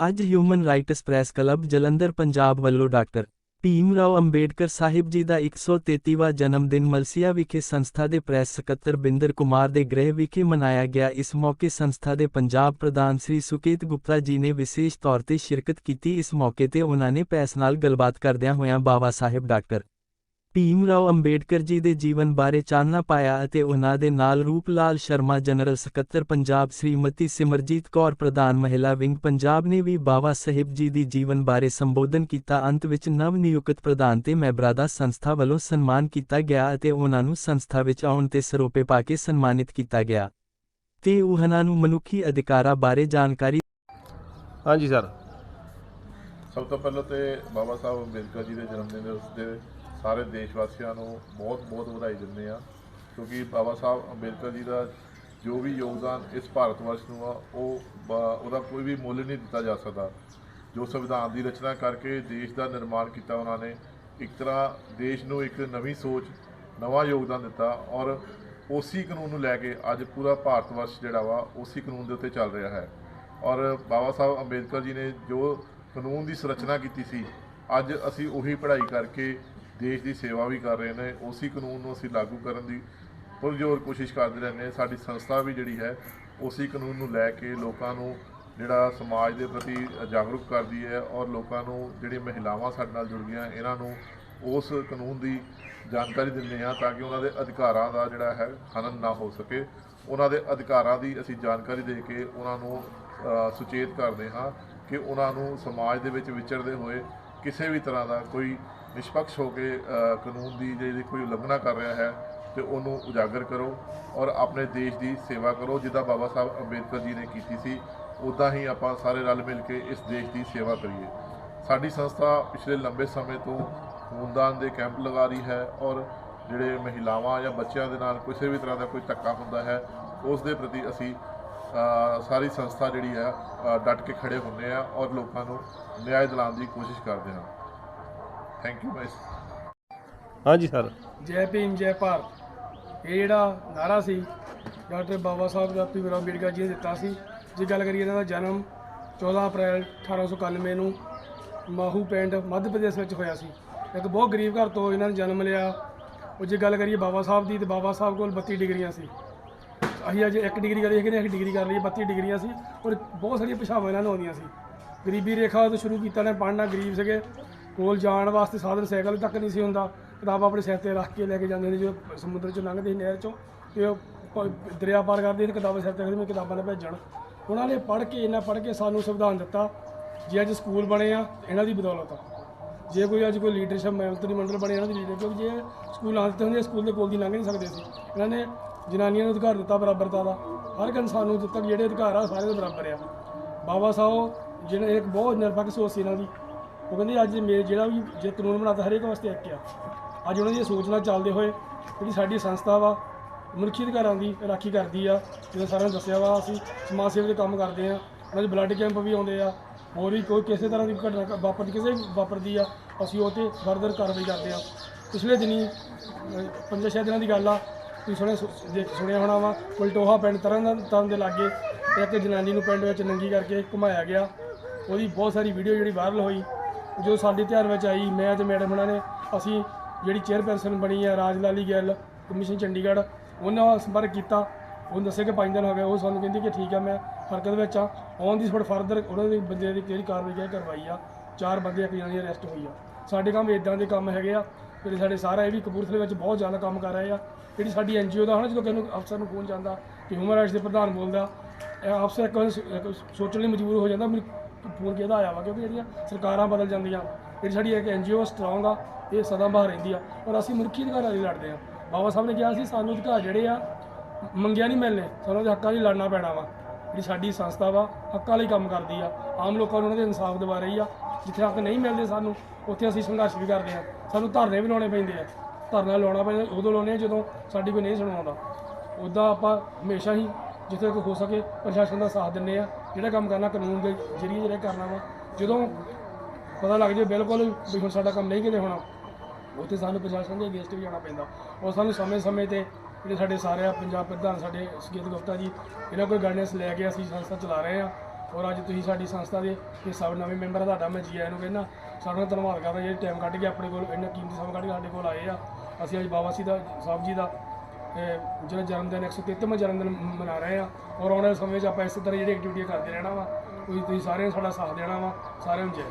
ਅੱਜ human rights press club Jalandhar, Punjab ਵੱਲੋਂ doctor Bhim Rao Ambedkar Sahib ji ਦਾ 133ਵਾਂ ਜਨਮ ਦਿਨ ਮਲਸੀਆ ਵਿਖੇ ਸੰਸਥਾ ਦੇ ਪ੍ਰੈਸ ਸਕੱਤਰ ਬਿੰਦਰ ਕੁਮਾਰ ਦੇ ਗ੍ਰਹਿ ਵਿਖੇ ਮਨਾਇਆ ਗਿਆ। ਇਸ ਮੌਕੇ ਸੰਸਥਾ ਦੇ ਪੰਜਾਬ ਪ੍ਰਧਾਨ ਸ੍ਰੀ ਸੁਕੇਤ ਗੁਪਤਾ ਜੀ ਨੇ ਵਿਸ਼ੇਸ਼ ਤੌਰ ਤੇ ਸ਼ਿਰਕਤ ਕੀਤੀ। ਇਸ ਮੌਕੇ ਤੇ ਉਹਨਾਂ ਨੇ ਪ੍ਰੈਸ ਨਾਲ ਗੱਲਬਾਤ ਕਰਦਿਆਂ ਹੋਇਆਂ ਬਾਬਾ ਸਾਹਿਬ, ਡਾਕਟਰ ਭੀਮ ਰਾਓ ਅੰਬੇਡਕਰ ਜੀ ਦੇ ਜੀਵਨ ਬਾਰੇ ਚਾਨਣਾ ਪਾਇਆ ਅਤੇ ਉਹਨਾਂ ਦੇ ਨਾਲ ਰੂਪਲਾਲ ਸ਼ਰਮਾ, ਜਨਰਲ ਸਕੱਤਰ ਪੰਜਾਬ ਸ੍ਰੀਮਤੀ ਸਿਮਰਜੀਤ ਕੌਰ, ਪ੍ਰਧਾਨ ਮਹਿਲਾ ਵਿੰਗ ਪੰਜਾਬ ਨੇ ਵੀ ਬਾਬਾ ਸਾਹਿਬ ਜੀ ਦੀ ਜੀਵਨ ਬਾਰੇ ਸੰਬੋਧਨ ਕੀਤਾ। ਅੰਤ ਵਿੱਚ ਨਵ ਨਿਯੁਕਤ ਪ੍ਰਧਾਨ ਤੇ ਮੈਂਬਰਾਂ ਦਾ ਸੰਸਥਾ ਵੱਲੋਂ ਸਨਮਾਨ ਕੀਤਾ ਗਿਆ ਅਤੇ ਉਹਨਾਂ ਨੂੰ ਸੰਸਥਾ ਵਿੱਚ ਆਉਣ ਤੇ ਸਰੋਪੇ ਪਾ ਕੇ ਸਨਮਾਨਿਤ ਕੀਤਾ ਗਿਆ। ਤੇ ਉਹਨਾਂ ਨੂੰ ਮਨੁੱਖੀ ਅਧਿਕਾਰਾਂ ਬਾਰੇ ਜਾਣਕਾਰੀ ਹਾਂਜੀ ਸਰ। ਸਭ ਤੋਂ ਪਹਿਲਾਂ ਤੇ ਬਾਬਾ ਸਾਹਿਬ ਅੰਬੇਦਕਰ ਜੀ ਦੇ ਜਨਮ ਦਿਨ ਦੇ ਸਾਰੇ ਦੇਸ਼ ਵਾਸੀਆਂ ਨੂੰ ਬਹੁਤ-ਬਹੁਤ ਵਧਾਈ ਦਿੰਦੇ ਆ ਕਿਉਂਕਿ ਬਾਬਾ ਸਾਹਿਬ ਅੰਬੇਦਕਰ ਜੀ ਦਾ ਜੋ ਵੀ ਯੋਗਦਾਨ ਇਸ ਭਾਰਤ ਵਰਸ਼ ਨੂੰ ਆ, ਉਹ ਉਹਦਾ ਕੋਈ ਵੀ ਮੁੱਲ ਨਹੀਂ ਦਿੱਤਾ ਜਾ ਸਕਦਾ। ਜੋ ਸੰਵਿਧਾਨ ਦੀ ਰਚਨਾ ਕਰਕੇ ਦੇਸ਼ ਦਾ ਨਿਰਮਾਣ ਕੀਤਾ ਉਹਨਾਂ ਨੇ, ਇੱਕ ਤਰ੍ਹਾਂ ਦੇਸ਼ ਨੂੰ ਇੱਕ ਨਵੀਂ ਸੋਚ, ਨਵਾਂ ਯੋਗਦਾਨ ਦਿੱਤਾ ਔਰ ਉਸੇ ਕਾਨੂੰਨ ਨੂੰ ਲੈ ਕੇ ਅੱਜ ਪੂਰਾ ਭਾਰਤ ਵਰਸ਼ ਜਿਹੜਾ ਵਾ, ਉਸੇ ਕਾਨੂੰਨ ਦੇ ਉੱਤੇ ਚੱਲ ਰਿਹਾ ਹੈ। ਔਰ ਬਾਬਾ ਸਾਹਿਬ ਅੰਬੇਦਕਰ ਜੀ ਨੇ ਜੋ ਕਾਨੂੰਨ ਦੀ ਸੰਰਚਨਾ ਕੀਤੀ ਸੀ, ਅੱਜ ਅਸੀਂ ਉਹੀ ਪੜ੍ਹਾਈ ਕਰਕੇ ਦੇਸ਼ ਦੀ ਸੇਵਾ ਵੀ ਕਰ ਰਹੇ ਨੇ, ਉਸੇ ਕਾਨੂੰਨ ਨੂੰ ਅਸੀਂ ਲਾਗੂ ਕਰਨ ਦੀ ਪੁਰਜੋਰ ਕੋਸ਼ਿਸ਼ ਕਰਦੇ ਰਹਿੰਦੇ ਹਾਂ। ਸਾਡੀ ਸੰਸਥਾ ਵੀ ਜਿਹੜੀ ਹੈ, ਉਸੇ ਕਾਨੂੰਨ ਨੂੰ ਲੈ ਕੇ ਲੋਕਾਂ ਨੂੰ ਜਿਹੜਾ ਸਮਾਜ ਦੇ ਪ੍ਰਤੀ ਜਾਗਰੂਕ ਕਰਦੀ ਹੈ ਔਰ ਲੋਕਾਂ ਨੂੰ ਜਿਹੜੀ ਮਹਿਲਾਵਾਂ ਸਾਡੇ ਨਾਲ ਜੁੜ ਗਈਆਂ, ਇਹਨਾਂ ਨੂੰ ਉਸ ਕਾਨੂੰਨ ਦੀ ਜਾਣਕਾਰੀ ਦਿੰਦੇ ਹਾਂ ਤਾਂ ਕਿ ਉਹਨਾਂ ਦੇ ਅਧਿਕਾਰਾਂ ਦਾ ਜਿਹੜਾ ਹੈ ਹਨਨ ਨਾ ਹੋ ਸਕੇ। ਉਹਨਾਂ ਦੇ ਅਧਿਕਾਰਾਂ ਦੀ ਅਸੀਂ ਜਾਣਕਾਰੀ ਦੇ ਕੇ ਉਹਨਾਂ ਨੂੰ ਸੁਚੇਤ ਕਰਦੇ ਹਾਂ ਕਿ ਉਹਨਾਂ ਨੂੰ ਸਮਾਜ ਦੇ ਵਿੱਚ ਵਿਚਰਦੇ ਹੋਏ ਕਿਸੇ ਵੀ ਤਰ੍ਹਾਂ ਦਾ ਕੋਈ ਨਿਸ਼ਪਕਸ਼ ਹੋ ਕੇ ਕਾਨੂੰਨ ਦੀ ਜਿਹੜੀ ਕੋਈ ਉਲੰਘਣਾ ਕਰ ਰਿਹਾ ਹੈ, ਤੇ ਉਹਨੂੰ ਉਜਾਗਰ ਕਰੋ ਔਰ ਆਪਣੇ ਦੇਸ਼ ਦੀ ਸੇਵਾ ਕਰੋ, ਜਿੱਦਾਂ ਬਾਬਾ ਸਾਹਿਬ ਅੰਬੇਦਕਰ ਜੀ ਨੇ ਕੀਤੀ ਸੀ ਉਦਾਂ ਹੀ ਆਪਾਂ ਸਾਰੇ ਰਲ ਮਿਲ ਕੇ ਇਸ ਦੇਸ਼ ਦੀ ਸੇਵਾ ਕਰੀਏ। ਸਾਡੀ ਸੰਸਥਾ ਪਿਛਲੇ ਲੰਬੇ ਸਮੇਂ ਤੋਂ ਖੂਨਦਾਨ ਦੇ ਕੈਂਪ ਲਗਾ ਰਹੀ ਹੈ ਔਰ ਜਿਹੜੇ ਮਹਿਲਾਵਾਂ ਜਾਂ ਬੱਚਿਆਂ ਦੇ ਨਾਲ ਕਿਸੇ ਵੀ ਤਰ੍ਹਾਂ ਦਾ ਕੋਈ ਧੱਕਾ ਹੁੰਦਾ ਹੈ, ਉਸ ਦੇ ਪ੍ਰਤੀ ਅਸੀਂ ਸਾਰੀ ਸੰਸਥਾ ਜਿਹੜੀ ਹੈ ਅ, ਡਟ ਕੇ ਖੜੇ ਹੁੰਦੇ ਆ ਔਰ ਲੋਕਾਂ ਨੂੰ ਨਿਆਂ ਦਿਲਾਉਣ ਦੀ ਕੋਸ਼ਿਸ਼ ਕਰਦੇ ਹਾਂ ਥੈਂਕ ਯੂ ਮੈਸ ਹਾਂਜੀ ਸਰ ਜੈ ਭੀਮ ਜੈ ਭਾਰਤ। ਇਹ ਜਿਹੜਾ ਨਾਰਾ ਸੀ ਡਾਕਟਰ ਬਾਬਾ ਸਾਹਿਬ ਦਾ ਭੀਮ ਰਾਓ ਅੰਬੇਡਕਰ ਜੀ ਨੇ ਦਿੱਤਾ ਸੀ ਜੇ ਗੱਲ ਕਰੀਏ ਇਹਨਾਂ ਦਾ ਜਨਮ 14 ਅਪ੍ਰੈਲ 1891 ਨੂੰ ਮਾਹੂ ਪਿੰਡ ਮੱਧ ਪ੍ਰਦੇਸ਼ ਵਿੱਚ ਹੋਇਆ ਸੀ। ਇੱਕ ਬਹੁਤ ਗਰੀਬ ਘਰ ਤੋਂ ਇਹਨਾਂ ਨੇ ਜਨਮ ਲਿਆ। ਉਹ ਜੇ ਗੱਲ ਕਰੀਏ ਬਾਬਾ ਸਾਹਿਬ ਦੀ ਤੇ ਬਾਬਾ ਸਾਹਿਬ ਕੋਲ 32 ਡਿਗਰੀਆਂ ਸੀ। ਅਸੀਂ ਅੱਜ ਇੱਕ ਡਿਗਰੀ ਕਰੀ ਕਿ ਇੱਕ ਡਿਗਰੀ ਕਰ ਲਈ 32 ਡਿਗਰੀਆਂ ਸੀ ਔਰ ਬਹੁਤ ਸਾਰੀਆਂ ਭਾਸ਼ਾਵਾਂ ਇਹਨਾਂ ਨੂੰ ਆਉਂਦੀਆਂ ਸੀ। ਗਰੀਬੀ ਰੇਖਾ ਤੋਂ ਸ਼ੁਰੂ ਕੀਤਾ ਨੇ, ਪੜ੍ਹਨਾ ਗਰੀਬ ਸੀਗੇ, ਕੋਲ ਜਾਣ ਵਾਸਤੇ ਸਾਧਨ ਸਾਈਕਲ ਤੱਕ ਨਹੀਂ ਸੀ ਹੁੰਦਾ। ਕਿਤਾਬਾਂ ਆਪਣੇ ਸਿਰ ਤੇ ਰੱਖ ਕੇ ਲੈ ਕੇ ਜਾਂਦੇ ਸੀ ਜਦੋਂ ਸਮੁੰਦਰ ਚੋਂ ਲੰਘਦੇ ਸੀ, ਨਹਿਰ ਚੋਂ, ਤੇ ਉਹ ਦਰਿਆ ਪਾਰ ਕਰਦੇ ਸੀ, ਕਿਤਾਬਾਂ ਸਿਰ ਤੇ ਰੱਖਦੇ ਮੈਂ ਕਿਤਾਬਾਂ ਨਾਲ ਭੇਜਣ। ਉਹਨਾਂ ਨੇ ਪੜ੍ਹ ਕੇ, ਇਹਨਾਂ ਪੜ੍ਹ ਕੇ ਸਾਨੂੰ ਸੰਵਿਧਾਨ ਦਿੱਤਾ, ਜੇ ਅੱਜ ਸਕੂਲ ਬਣੇ ਆ, ਇਹਨਾਂ ਦੀ ਬਦੌਲਤ ਆ। ਜੇ ਕੋਈ ਅੱਜ ਕੋਈ ਲੀਡਰਸ਼ਿਪ ਮੰਤਰੀ ਮੰਡਲ ਬਣੇ, ਇਹਨਾਂ ਦੀ ਲੀਡਰ ਕਿਉਂਕਿ ਜੇ ਸਕੂਲ ਆਉਂਦੇ ਹੁੰਦੇ ਸਕੂਲ ਦੇ ਕੋਲ ਦੀ ਲੰਘ ਨਹੀਂ ਸਕਦੇ ਸੀ। ਇਹਨਾਂ ਨੇ ਜਨਾਨੀਆਂ ਨੂੰ ਅਧਿਕਾਰ ਦਿੱਤਾ ਬਰਾਬਰਤਾ ਦਾ। ਹਰ ਇੱਕ ਇਨਸਾਨ ਨੂੰ ਦਿੱਤਾ ਕਿ ਜਿਹੜੇ ਅਧਿਕਾਰ ਆ ਸਾਰੇ ਦੇ ਬਰਾਬਰ ਆ। ਬਾਬਾ ਸਾਹਿਬ ਜਿਹਨੇ ਇੱਕ ਬਹੁਤ ਨਿਰਪੱਖ ਸੋਚ ਸੀ ਇਹਨਾਂ ਦੀ। ਉਹ ਕਹਿੰਦੇ ਅੱਜ ਮੇ ਜਿਹੜਾ ਵੀ ਜੇ ਕਾਨੂੰਨ ਬਣਾਤਾ ਹਰੇਕ ਵਾਸਤੇ ਇੱਕ ਆ। ਅੱਜ ਉਹਨਾਂ ਦੀ ਇਹ ਸੋਚ ਨਾਲ ਚੱਲਦੇ ਹੋਏ ਜਿਹੜੀ ਸਾਡੀ ਸੰਸਥਾ ਵਾ ਮਨੁੱਖੀ ਅਧਿਕਾਰਾਂ ਦੀ ਰਾਖੀ ਕਰਦੀ ਆ। ਜਿਵੇਂ ਸਾਰਿਆਂ ਨੂੰ ਦੱਸਿਆ ਵਾ ਅਸੀਂ ਸਮਾਜ ਸੇਵਾ ਦੇ ਕੰਮ ਕਰਦੇ ਆ। ਉਹਨਾਂ ਦੇ ਬਲੱਡ ਕੈਂਪ ਵੀ ਆਉਂਦੇ ਆ। ਹੋਰ ਵੀ ਕੋਈ ਕਿਸੇ ਤਰ੍ਹਾਂ ਦੀ ਘਟਨਾ ਵਾਪਰਦੀ ਕਿਸੇ ਵਾਪਰਦੀ ਆ ਅਸੀਂ ਉਹ 'ਤੇ ਫਰਦਰ ਕਾਰਵਾਈ ਕਰਦੇ ਆ। ਪਿਛਲੇ ਦਿਨੀ ਅਹ, ਪੰਜਾਂ ਛੇ ਦਿਨਾਂ ਦੀ ਗੱਲ ਆ ਤੁਸੀਂ ਸੁਣਿਆ ਸੁ- ਦੇਖ ਸੁਣਿਆ ਹੋਣਾ ਵਾ ਕੁਲਟੋਹਾ ਪਿੰਡ ਤਰਨ ਤਰਨ ਦੇ ਲਾਗੇ ਇੱਕ ਜਨਾਨੀ ਨੂੰ ਪਿੰਡ ਵਿੱਚ ਨੰਗੀ ਕਰਕੇ ਘੁਮਾਇਆ ਗਿਆ। ਉਹਦੀ ਬਹੁਤ ਸਾਰੀ ਵੀਡੀਓ ਜਿਹੜੀ ਵਾਇਰਲ ਹੋਈ। ਜੋ ਸਾਡੇ ਧਿਆਨ ਵਿੱਚ ਆਈ, ਮੈਂ ਤੇ ਮੈਡਮ ਉਹਨਾਂ ਨੇ, ਅਸੀਂ ਜਿਹੜੀ ਚੇਅਰਪਰਸਨ ਬਣੀ ਆ, ਰਾਜ ਲਾਲੀ ਗਿੱਲ ਕਮਿਸ਼ਨ ਚੰਡੀਗੜ੍ਹ, ਉਹਨਾਂ ਨਾਲ ਸੰਪਰਕ ਕੀਤਾ। ਉਹ ਦੱਸਿਆ ਕਿ 5 ਦਿਨ ਹੋ ਗਏ, ਉਹ ਸਾਨੂੰ ਕਹਿੰਦੀ ਕਿ ਠੀਕ ਆ, ਮੈਂ ਹਰਕਤ ਵਿੱਚ ਆ ਔਨ ਦੀ ਸਪੋਟ ਫਰਦਰ ਉਹਨਾਂ ਦੇ ਬੰਦੇ ਦੀ ਕਿਹੜੀ ਕਾਰਵਾਈ ਕਰਵਾਈ ਆ। ਚਾਰ ਬੰਦੇ ਇੱਕ ਜਣੇ ਅਰੈਸਟ ਹੋਈ ਆ। ਸਾਡੇ ਕੰਮ ਇਦਾਂ ਦੇ ਕੰਮ ਹੈਗੇ ਆ। ਜਿਹੜੇ ਸਾਡੇ ਸਾਰਾ ਇਹ ਵੀ ਕਪੂਰਥਲੇ ਵਿੱਚ ਬਹੁਤ ਜ਼ਿਆਦਾ ਕੰਮ ਕਰ ਰਹੇ ਆ। ਜਿਹੜੀ ਸਾਡੀ ਐਨਜੀਓ ਦਾ ਹੁਣ ਜਦੋਂ ਕਿਸੇ ਨੂੰ ਅਫਸਰ ਨੂੰ ਫੋਨ ਜਾਂਦਾ ਕਿ ਹਿਊਮਨ ਰਾਈਟਸ ਦੇ ਪ੍ਰਧਾਨ ਬੋਲਦਾ ਅਫਸਰ ਇੱਕ ਵਾਰ ਸੋਚਣ ਲਈ ਮਜਬੂਰ ਹੋ ਜਾਂਦਾ, ਮੈਨੂੰ ਫੋਨ ਕਿਹਦਾ ਆਇਆ ਵਾ ਕਿਉਂਕਿ ਜਿਹੜੀਆਂ ਸਰਕਾਰਾਂ ਬਦਲ ਜਾਂਦੀਆਂ, ਜਿਹੜੀ ਸਾਡੀ ਇੱਕ ਐਨਜੀਓ ਸਟਰੋਂਗ ਆ, ਇਹ ਸਦਾ ਬਾਹਰ ਰਹਿੰਦੀ ਆ। ਔਰ ਅਸੀਂ ਮਨੁੱਖੀ ਅਧਿਕਾਰਾਂ ਲਈ ਲੜਦੇ ਆ। ਬਾਬਾ ਸਾਹਿਬ ਨੇ ਕਿਹਾ ਸੀ, ਸਾਨੂੰ ਅਧਿਕਾਰ ਜਿਹੜੇ ਆ, ਮੰਗਿਆ ਨਹੀਂ ਮਿਲਨੇ ਸਾਨੂੰ ਉਹਦੇ ਹੱਕਾਂ ਲਈ ਲੜਨਾ ਪੈਣਾ ਵਾ। ਜਿਹੜੀ ਸਾਡੀ ਸੰਸਥਾ ਵਾ, ਹੱਕਾਂ ਲਈ ਕੰਮ ਕਰਦੀ ਆ। ਆਮ ਲੋਕਾਂ ਨੂੰ ਉਹਨਾਂ ਦੇ ਇਨਸਾਫ ਦਿਵਾ ਰਹੀ ਆ। ਜਿੱਥੇ ਹੱਕ ਨਹੀਂ ਮਿਲਦੇ ਸਾਨੂੰ, ਉੱਥੇ ਅਸੀਂ ਸੰਘਰਸ਼ ਵੀ ਕਰਦੇ ਆ ਸਾਨੂੰ ਧਰਨੇ ਵੀ ਲਾਉਣੇ ਪੈਂਦੇ ਆ। ਧਰਨਾ ਲਾਉਣਾ ਪੈਂਦਾ, ਉਦੋਂ ਲਾਉਣੇ ਆ ਜਦੋਂ ਸਾਡੀ ਕੋਈ ਨਹੀਂ ਸੁਣਾਉਂਦਾ। ਉੱਦਾਂ ਆਪਾਂ ਹਮੇਸ਼ਾ ਹੀ ਜਿੱਥੇ ਕੋਈ ਹੋ ਸਕੇ ਪ੍ਰਸ਼ਾਸਨ ਦਾ ਸਾਥ ਦਿੰਨੇ ਆ ਜਿਹੜਾ ਕੰਮ ਕਰਨਾ ਕਾਨੂੰਨ ਦੇ ਜ਼ਰੀਏ ਜਿਹੜਾ ਕਰਨਾ ਵਾ, ਜਦੋਂ ਪਤਾ ਲੱਗ ਜੇ ਬਿਲਕੁਲ ਵੀ ਹੁਣ ਸਾਡਾ ਕੰਮ ਨਹੀਂ ਕਿਤੇ ਹੋਣਾ, ਉੱਥੇ ਸਾਨੂੰ ਪ੍ਰਸ਼ਾਸਨ ਦੇ ਅਗੇਂਸਟ ਵੀ ਜਾਣਾ ਪੈਂਦਾ। ਔਰ ਸਾਨੂੰ ਸਮੇਂ-ਸਮੇਂ ਤੇ ਜਿਹੜੇ ਸਾਡੇ ਸਾਰੇ ਆ, ਪੰਜਾਬ ਪ੍ਰਧਾਨ ਸਾਡੇ ਸੁਖੇਤ ਗੁਪਤਾ ਜੀ, ਇਹਨਾਂ ਕੋਲ ਗਾਈਡੈਂਸ ਲੈ ਕੇ ਅਸੀਂ ਸੰਸਥਾ ਚਲਾ ਰਹੇ ਆ ਔਰ ਅੱਜ ਤੁਸੀਂ ਸਾਡੀ ਸੰਸਥਾ ਦੇ ਇਹ ਸਭ ਨਵੇਂ ਮੈਂਬਰ ਆ, ਤੁਹਾਡਾ ਮੈਂ ਜੀ ਆਇਆਂ ਨੂੰ ਕਹਿੰਦਾ ਸਾਡਾ ਧੰਨਵਾਦ ਕਰਦਾ ਜਿਹੜੇ ਟਾਈਮ ਕੱਢ ਕੇ ਆਪਣੇ ਕੋਲ ਇੰਨਾ ਕੀਮਤੀ ਸਮਾਂ ਕੱਢ ਕੇ ਸਾਡੇ ਕੋਲ ਆਏ ਆ। ਅਸੀਂ ਅੱਜ ਬਾਬਾ ਸੀ ਦਾ ਸਾਹਿਬ ਜੀ ਦਾ ਇਹ ਜਿਹੜਾ ਜਨਮ ਦਿਨ 133ਵਾਂ ਜਨਮ ਦਿਨ ਮਨਾ ਰਹੇ ਆ। ਔਰ ਆਉਣ ਵਾਲੇ ਸਮੇਂ 'ਚ ਆਪਾਂ ਇਸੇ ਤਰ੍ਹਾਂ ਜਿਹੜੀ ਐਕਟੀਵਿਟੀ ਕਰਦੇ ਰਹਿਣਾ ਵਾ ਤੁਸੀਂ ਤੁਸੀਂ ਸਾਰਿਆਂ ਨੇ ਸਾਡਾ ਸਾਥ ਦੇਣਾ ਵਾ, ਸਾਰਿਆਂ ਨੂੰ ਜੈ